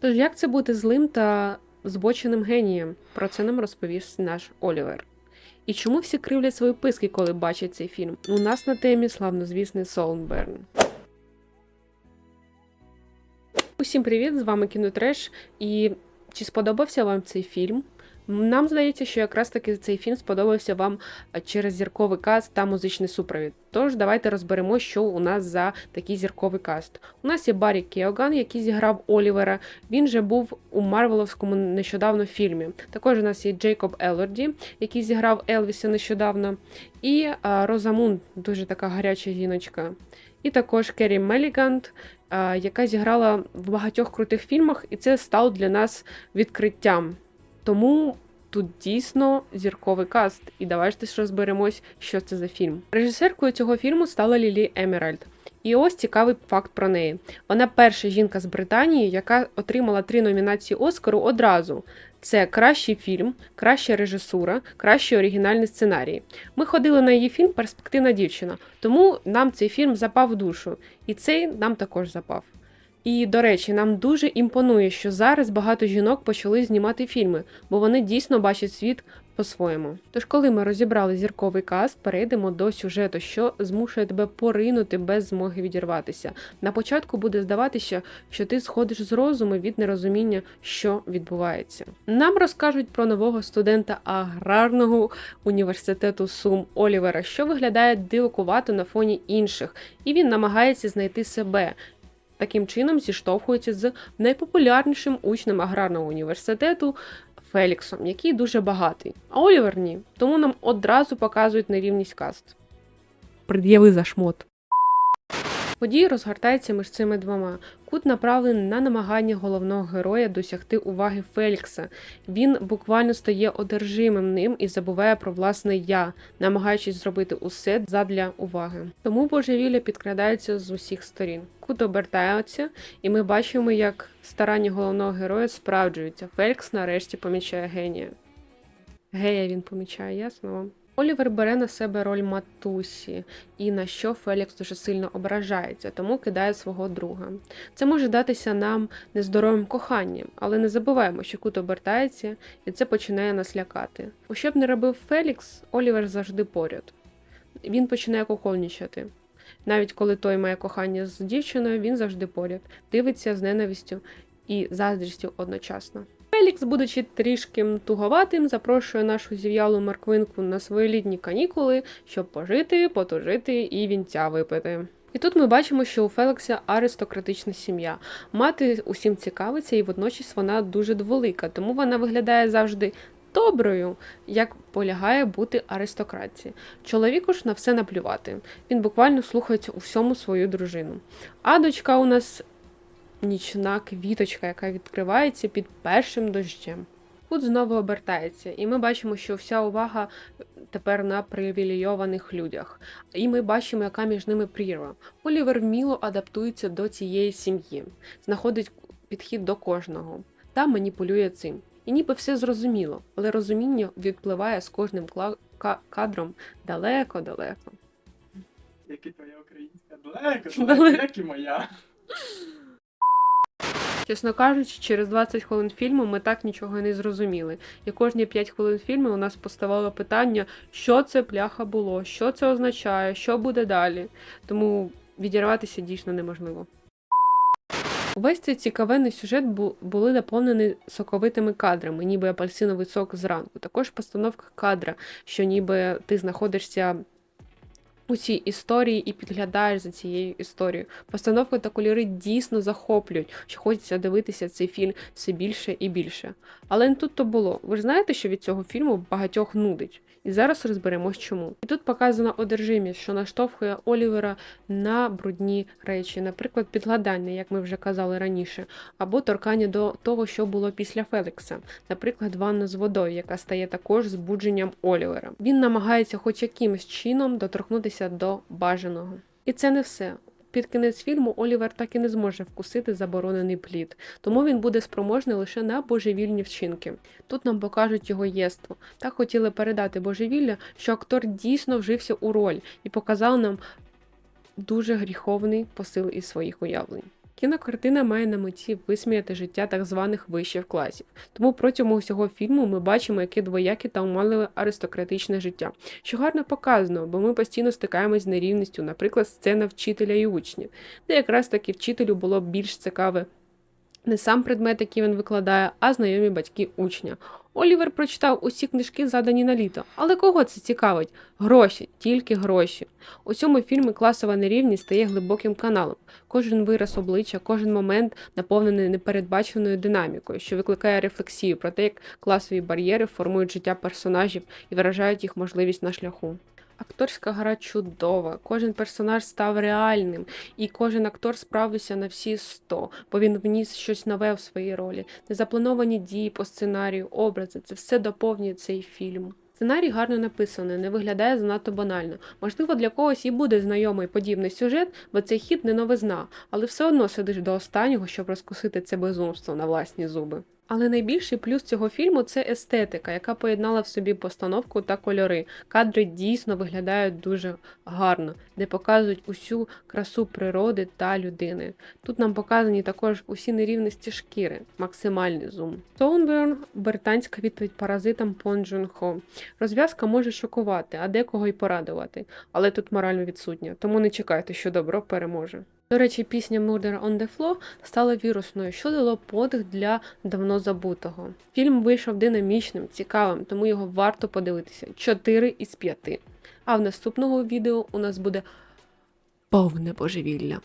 Тож як це бути злим та збоченим генієм? Про це нам розповість наш Олівер. І чому всі кривлять свої писки, коли бачать цей фільм? У нас на темі славнозвісний Солнберн. Усім привіт! З вами Кінотреш. І чи сподобався вам цей фільм? Нам здається, що якраз таки цей фільм сподобався вам через зірковий каст та музичний супровід. Тож давайте розберемо, що у нас за такий зірковий каст. У нас є Баррі Кеоган, який зіграв Олівера. Він же був у Марвеловському нещодавно фільмі. Також у нас є Джейкоб Елорді, який зіграв Елвіса нещодавно, і а, Розамунд, дуже така гаряча жіночка. І також Керрі Мелігант, яка зіграла в багатьох крутих фільмах, і це стало для нас відкриттям. Тому тут дійсно зірковий каст, і давайте ж розберемось, що це за фільм. Режисеркою цього фільму стала Лілі Емеральд. І ось цікавий факт про неї. Вона перша жінка з Британії, яка отримала три номінації Оскару одразу. Це кращий фільм, краща режисура, кращий оригінальний сценарій. Ми ходили на її фільм Перспективна дівчина, тому нам цей фільм запав в душу, і цей нам також запав. І, до речі, нам дуже імпонує, що зараз багато жінок почали знімати фільми, бо вони дійсно бачать світ по-своєму. Тож, коли ми розібрали зірковий каст, перейдемо до сюжету, що змушує тебе поринути без змоги відірватися. На початку буде здаватися, що ти сходиш з розуму від нерозуміння, що відбувається. Нам розкажуть про нового студента аграрного університету Сум Олівера, що виглядає дивакувато на фоні інших, і він намагається знайти себе. Таким чином зіштовхується з найпопулярнішим учнем аграрного університету Феліксом, який дуже багатий. А Олівер ні. Тому нам одразу показують нерівність каст. Пред'яви за шмот. Події розгортаються між цими двома. Кут направлений на намагання головного героя досягти уваги Фелікса. Він буквально стає одержимим ним і забуває про власне я, намагаючись зробити усе задля уваги. Тому божевілля підкрадається з усіх сторін. Кут обертається, і ми бачимо, як старання головного героя справджуються. Фелікс нарешті помічає генія. Гея він помічає, ясно? Олівер бере на себе роль матусі, і на що Фелікс дуже сильно ображається, тому кидає свого друга. Це може датися нам нездоровим коханням, але не забуваємо, що кут обертається, і це починає нас лякати. У що б не робив Фелікс, Олівер завжди поряд. Він починає кокольничати. Навіть коли той має кохання з дівчиною, він завжди поряд, дивиться з ненавистю і заздрістю одночасно. Фелікс, будучи трішки туговатим, запрошує нашу зів'ялу морквинку на свої літні канікули, щоб пожити, потужити і вінця випити. І тут ми бачимо, що у Фелікса аристократична сім'я. Мати усім цікавиться, і водночас вона дуже дволика, тому вона виглядає завжди доброю, як полягає бути аристократії. Чоловіку ж на все наплювати. Він буквально слухається у всьому свою дружину. А дочка у нас нічна квіточка, яка відкривається під першим дощем. Кут знову обертається, і ми бачимо, що вся увага тепер на привілейованих людях. І ми бачимо, яка між ними прірва. Олівер вміло адаптується до цієї сім'ї, знаходить підхід до кожного та маніпулює цим. І ніби все зрозуміло, але розуміння відпливає з кожним кадром далеко-далеко. Як і твоя українська далеко, Далеко. далеко, як і моя. Чесно кажучи, через 20 хвилин фільму ми так нічого не зрозуміли. І кожні 5 хвилин фільму у нас поставало питання, що це пляха було, що це означає, що буде далі. Тому відірватися дійсно неможливо. Увесь цей цікавенний сюжет бу- були наповнені соковитими кадрами, ніби апельсиновий сок зранку. Також постановка кадра, що ніби ти знаходишся у цій історії і підглядаєш за цією історією. Постановка та кольори дійсно захоплюють, що хочеться дивитися цей фільм все більше і більше. Але не тут то було. Ви ж знаєте, що від цього фільму багатьох нудить. І зараз розберемось чому. І тут показана одержимість, що наштовхує Олівера на брудні речі, наприклад, підгладання, як ми вже казали раніше, або торкання до того, що було після Фелікса, наприклад, ванна з водою, яка стає також збудженням Олівера. Він намагається хоч якимось чином доторкнутися до бажаного. І це не все. Під кінець фільму Олівер так і не зможе вкусити заборонений плід, тому він буде спроможний лише на божевільні вчинки. Тут нам покажуть його єство. Так хотіли передати божевілля, що актор дійсно вжився у роль і показав нам дуже гріховний посил із своїх уявлень. Кінокартина має на меті висміяти життя так званих вищих класів. Тому протягом усього фільму ми бачимо, яке двояке та уманливе аристократичне життя, що гарно показано, бо ми постійно стикаємось з нерівністю, наприклад, сцена вчителя і учня, де якраз таки вчителю було більш цікаве не сам предмет, який він викладає, а знайомі батьки учня. Олівер прочитав усі книжки, задані на літо. Але кого це цікавить? Гроші, тільки гроші. У цьому фільмі класова нерівність стає глибоким каналом. Кожен вираз обличчя, кожен момент наповнений непередбаченою динамікою, що викликає рефлексію про те, як класові бар'єри формують життя персонажів і виражають їх можливість на шляху. Акторська гра чудова, кожен персонаж став реальним, і кожен актор справився на всі 100, бо він вніс щось нове в свої ролі. Незаплановані дії по сценарію, образи це все доповнює цей фільм. Сценарій гарно написаний, не виглядає занадто банально. Можливо, для когось і буде знайомий подібний сюжет, бо цей хід не новизна, але все одно сидиш до останнього, щоб розкусити це безумство на власні зуби. Але найбільший плюс цього фільму це естетика, яка поєднала в собі постановку та кольори. Кадри дійсно виглядають дуже гарно, де показують усю красу природи та людини. Тут нам показані також усі нерівності шкіри, максимальний зум. Стоунберн британська відповідь паразитам Пон Джун Хо. Розв'язка може шокувати, а декого й порадувати, але тут морально відсутня, тому не чекайте, що добро переможе. До речі, пісня Murder on the Floor стала вірусною, що дало подих для давно забутого. Фільм вийшов динамічним, цікавим, тому його варто подивитися. 4 із 5. А в наступного відео у нас буде повне божевілля.